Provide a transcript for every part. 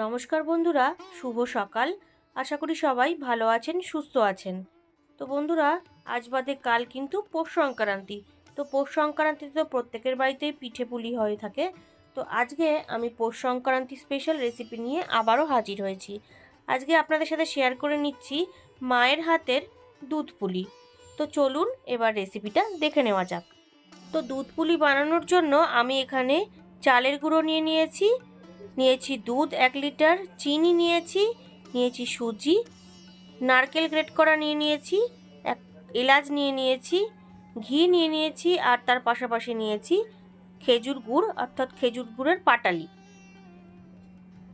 নমস্কার বন্ধুরা, শুভ সকাল। আশা করি সবাই ভালো আছেন, সুস্থ আছেন। তো বন্ধুরা, আজ বাদে কাল কিন্তু পৌষ সংক্রান্তি। তো পৌষ সংক্রান্তিতে তো প্রত্যেকের বাড়িতেই পিঠে পুলি হয়ে থাকে। তো আজকে আমি পৌষ সংক্রান্তি স্পেশাল রেসিপি নিয়ে আবারও হাজির হয়েছি। আজকে আপনাদের সাথে শেয়ার করে নিচ্ছি মায়ের হাতের দুধ পুলি। তো চলুন এবার রেসিপিটা দেখে নেওয়া যাক। তো দুধ পুলি বানানোর জন্য আমি এখানে চালের গুঁড়ো নিয়ে নিয়েছি নিয়েছি দুধ এক লিটার, চিনি নিয়েছি নিয়েছি সুজি, নারকেল গ্রেট করা নিয়ে নিয়েছি, এক এলাচ নিয়ে নিয়েছি, ঘি নিয়ে নিয়েছি, আর তার পাশাপাশি নিয়েছি খেজুর গুড়, অর্থাৎ খেজুর গুড়ের পাটালি।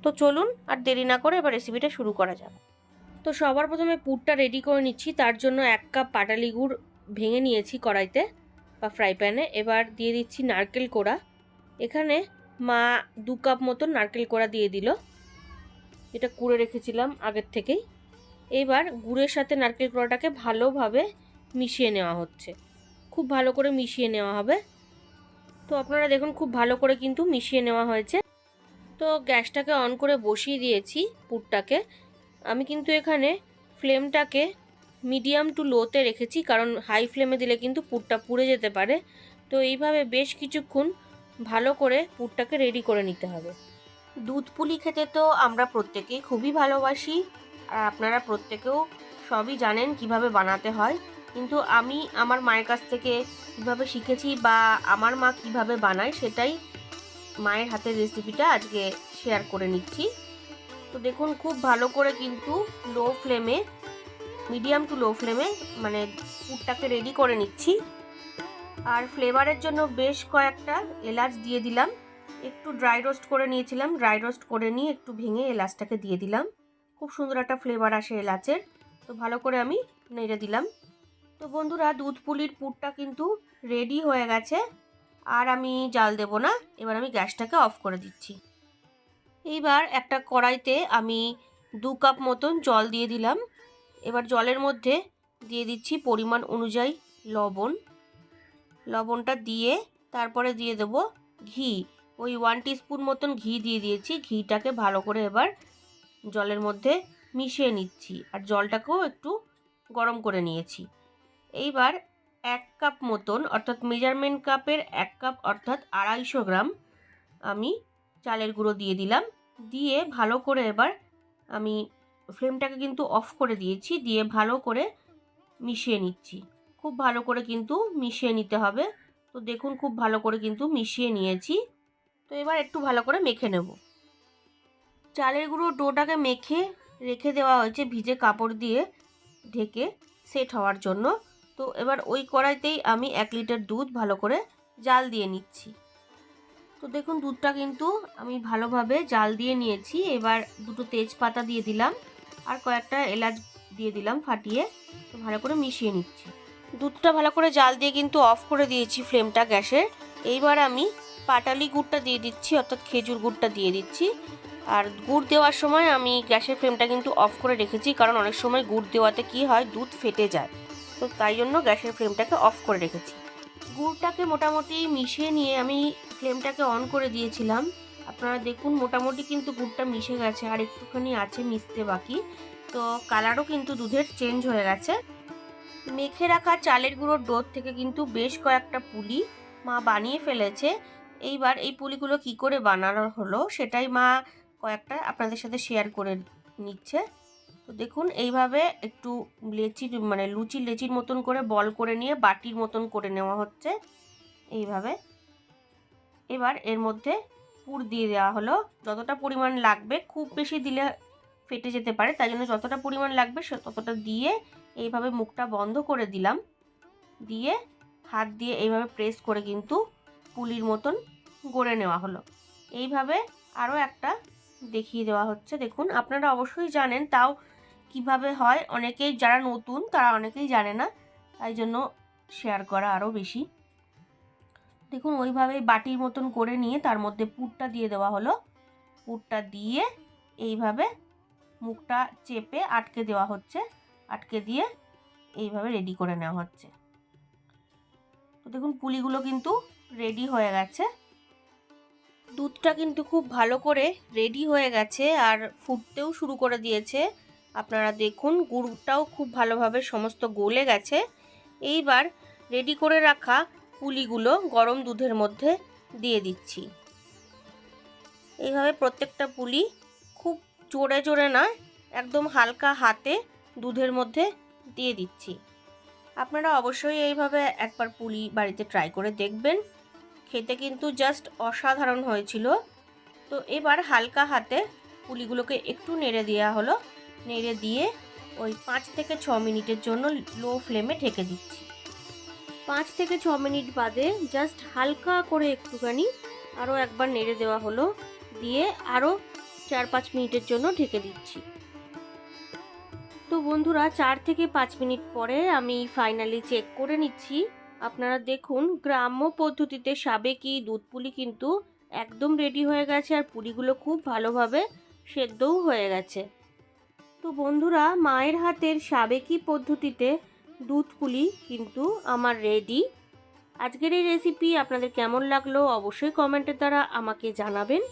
তো চলুন আর দেরি না করে এবার রেসিপিটা শুরু করা যাক। তো সবার প্রথমে পুরটা রেডি করে নিচ্ছি, তার জন্য এক কাপ পাটালি গুড় ভেঙে নিয়েছি কড়াইতে বা ফ্রাই প্যানে এবার দিয়ে দিচ্ছি নারকেল কোড়া। এখানে মা দু কাপ মতন নারকেল কোড়া দিয়ে দিল। এটা কুড়ে রেখেছিলাম আগের থেকেই। এবার গুড়ের সাথে নারকেল কোড়াটাকে ভালোভাবে মিশিয়ে নেওয়া হচ্ছে। খুব ভালো করে মিশিয়ে নেওয়া হবে। তো আপনারা দেখুন খুব ভালো করে কিন্তু মিশিয়ে নেওয়া হয়েছে। তো গ্যাসটাকে অন করে বসিয়ে দিয়েছি পুরটাকে। আমি কিন্তু এখানে ফ্লেমটাকে মিডিয়াম টু লোতে রেখেছি, কারণ হাই ফ্লেমে দিলে কিন্তু পুরটা পুড়ে যেতে পারে। তো এইভাবে বেশ কিছুক্ষণ ভালো করে পুরটাকে রেডি করে নিতে হবে। দুধ পুলি খেতে তো আমরা প্রত্যেকেই খুবই ভালোবাসি, আর আপনারা প্রত্যেকেও সবই জানেন কীভাবে বানাতে হয়। কিন্তু আমি আমার মায়ের কাছ থেকে কীভাবে শিখেছি বা আমার মা কীভাবে বানায় সেটাই মায়ের হাতের রেসিপিটা আজকে শেয়ার করে নিচ্ছি। তো দেখুন, খুব ভালো করে কিন্তু লো ফ্লেমে মিডিয়াম টু লো ফ্লেমে মানে পুরটাকে রেডি করে নিচ্ছি। আর ফ্লেভারের জন্য বেশ কয়েকটা এলাচ দিয়ে দিলাম। একটু ড্রাই রোস্ট করে নিয়েছিলাম। ড্রাই রোস্ট করে নিয়ে একটু ভেঙে এলাচটাকে দিয়ে দিলাম। খুব সুন্দর একটা ফ্লেভার আসে এলাচের। তো ভালো করে আমি নেড়ে দিলাম। তো বন্ধুরা, দুধ পুলির পুরটা কিন্তু রেডি হয়ে গেছে। আর আমি জাল দেব না। এবার আমি গ্যাসটাকে অফ করে দিচ্ছি। এইবার একটা কড়াইতে আমি দু কাপ মতন জল দিয়ে দিলাম। এবার জলের মধ্যে দিয়ে দিচ্ছি পরিমাণ অনুযায়ী লবণ। লবণটা দিয়ে তারপরে দিয়ে দেব ঘি। ওই ওয়ান টিস্পুন মতন ঘি দিয়ে দিয়েছি। ঘিটাকে ভালো করে এবার জলের মধ্যে মিশিয়ে নিচ্ছি আর জলটাকেও একটু গরম করে নিয়েছি। এইবার এক কাপ মতন, অর্থাৎ মেজারমেন্ট কাপের এক কাপ অর্থাৎ আড়াইশো গ্রাম আমি চালের গুঁড়ো দিয়ে দিলাম। দিয়ে ভালো করে এবার আমি ফ্লেমটাকে কিন্তু অফ করে দিয়েছি। দিয়ে ভালো করে মিশিয়ে নিচ্ছি। খুব ভালো করে কিন্তু মিশিয়ে নিতে হবে। তো দেখুন খুব ভালো করে কিন্তু মিশিয়ে নিয়েছি। তো এবার একটু ভালো করে মেখে নেব। চালের গুঁড়ো ডোটাকে মেখে রেখে দেওয়া হয়েছে ভিজে কাপড় দিয়ে ঢেকে সেট হওয়ার জন্য। তো এবার ওই কড়াইতেই আমি এক লিটার দুধ ভালো করে জাল দিয়ে নিচ্ছি। তো দেখুন দুধটা কিন্তু আমি ভালোভাবে জাল দিয়ে নিয়েছি। এবার দুটো তেজপাতা দিয়ে দিলাম আর কয়েকটা এলাচ দিয়ে দিলাম ফাটিয়ে। তো ভালো করে মিশিয়ে নিচ্ছি। দুধটা ভালো করে জাল দিয়ে কিন্তু অফ করে দিয়েছি ফ্লেমটা গ্যাসের এইবার আমি পাটালি গুড়টা দিয়ে দিচ্ছি, অর্থাৎ খেজুর গুড়টা দিয়ে দিচ্ছি। আর গুড় দেওয়ার সময় আমি গ্যাসের ফ্লেমটা কিন্তু অফ করে রেখেছি, কারণ অনেক সময় গুড় দেওয়াতে কি হয়, দুধ ফেটে যায়। তো তাই জন্য গ্যাসের ফ্লেমটাকে অফ করে রেখেছি। গুড়টাকে মোটামুটি মিশিয়ে নিয়ে আমি ফ্লেমটাকে অন করে দিয়েছিলাম। আপনারা দেখুন, মোটামুটি কিন্তু গুড়টা মিশে গেছে, আর একটুখানি আছে মিশতে বাকি। তো কালারও কিন্তু দুধের চেঞ্জ হয়ে গেছে। মেখে রাখা চালের গুঁড়োর ডোর থেকে কিন্তু বেশ কয়েকটা পুলি মা বানিয়ে ফেলেছে। এইবার এই পুলিগুলো কি করে বানানো হলো সেটাই মা কয়েকটা আপনাদের সাথে শেয়ার করে নিচ্ছে। তো দেখুন, এইভাবে একটু লেচির মানে লুচি লেচির মতন করে বল করে নিয়ে বাটির মতন করে নেওয়া হচ্ছে। এইভাবে। এবার এর মধ্যে পুর দিয়ে দেওয়া হলো। যতটা পরিমাণ লাগবে, খুব বেশি দিলে ফেটে যেতে পারে। তাই জন্য যতটা পরিমাণ লাগবে সে ততটা দিয়ে এইভাবে মুখটা বন্ধ করে দিলাম। দিয়ে হাত দিয়ে এইভাবে প্রেস করে কিন্তু পুলির মতন গড়ে নেওয়া হলো। এইভাবে আরও একটা দেখিয়ে দেওয়া হচ্ছে। দেখুন, আপনারা অবশ্যই জানেন তাও কীভাবে হয়। অনেকেই যারা নতুন, তারা অনেকেই জানে না। তাই জন্য শেয়ার করা আরও বেশি। দেখুন, ওইভাবে বাটির মতন করে নিয়ে তার মধ্যে পুরটা দিয়ে দেওয়া হলো। পুরটা দিয়ে এইভাবে মুখটা চেপে আটকে দেওয়া হচ্ছে। আটকে দিয়ে এইভাবে রেডি করে নেওয়া হচ্ছে। তো দেখুন, পুলিগুলো কিন্তু রেডি হয়ে গেছে। দুধটা কিন্তু খুব ভালো করে রেডি হয়ে গেছে আর ফুটতেও শুরু করে দিয়েছে। আপনারা দেখুন, গুড়টাও খুব ভালোভাবে সমস্ত গলে গেছে। এইবার রেডি করে রাখা পুলিগুলো গরম দুধের মধ্যে দিয়ে দিচ্ছি। এইভাবে প্রত্যেকটা পুলি খুব জোরে জোরে নয় একদম হালকা হাতে দুধের মধ্যে দিয়ে দিচ্ছি। আপনারা অবশ্যই এইভাবে একবার পুলি বাড়িতে ট্রাই করে দেখবেন। খেতে কিন্তু জাস্ট অসাধারণ হয়েছিল। তো এবার হালকা হাতে পুলিগুলোকে একটু নেড়ে দেওয়া হলো। নেড়ে দিয়ে ওই পাঁচ থেকে ছ মিনিটের জন্য লো ফ্লেমে ঢেকে দিচ্ছি। পাঁচ থেকে ছ মিনিট বাদে জাস্ট হালকা করে একটুখানি আরও একবার নেড়ে দেওয়া হলো। দিয়ে আরও চার পাঁচ মিনিটের জন্য ঢেকে দিচ্ছি। তো বন্ধুরা, চার থেকে পাঁচ মিনিট পরে আমি ফাইনালি চেক করে নিচ্ছি। আপনারা দেখুন, গ্রাম্য পদ্ধতিতে সাবেকি দুধ পুলি কিন্তু একদম রেডি হয়ে গেছে আর পুলিগুলো খুব ভালোভাবে সেদ্ধও হয়ে গেছে। তো বন্ধুরা, মায়ের হাতের সাবেকি পদ্ধতিতে দুধ পুলি কিন্তু আমার রেডি আজকের এই রেসিপি আপনাদের কেমন লাগল অবশ্যই কমেন্টের দ্বারা আমাকে জানাবেন।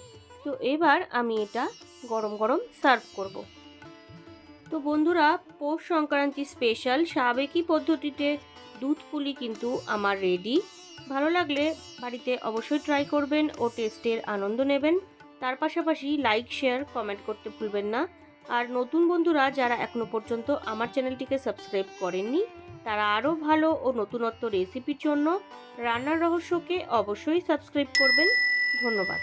তো এবার আমি এটা গরম গরম সার্ভ করব। তো বন্ধুরা, পৌষ সংক্রান্তি স্পেশাল সাবেকি পদ্ধতিতে দুধ পুলি কিন্তু আমার রেডি ভালো লাগলে বাড়িতে অবশ্যই ট্রাই করবেন ও টেস্টের আনন্দ নেবেন। তার পাশাপাশি লাইক শেয়ার কমেন্ট করতে ভুলবেন না। আর নতুন বন্ধুরা, যারা এখনও পর্যন্ত আমার চ্যানেলটিকে সাবস্ক্রাইব করেননি, তারা আরও ভালো ও নতুনত্ব রেসিপির জন্য রান্নার রহস্যকে অবশ্যই সাবস্ক্রাইব করবেন। ধন্যবাদ।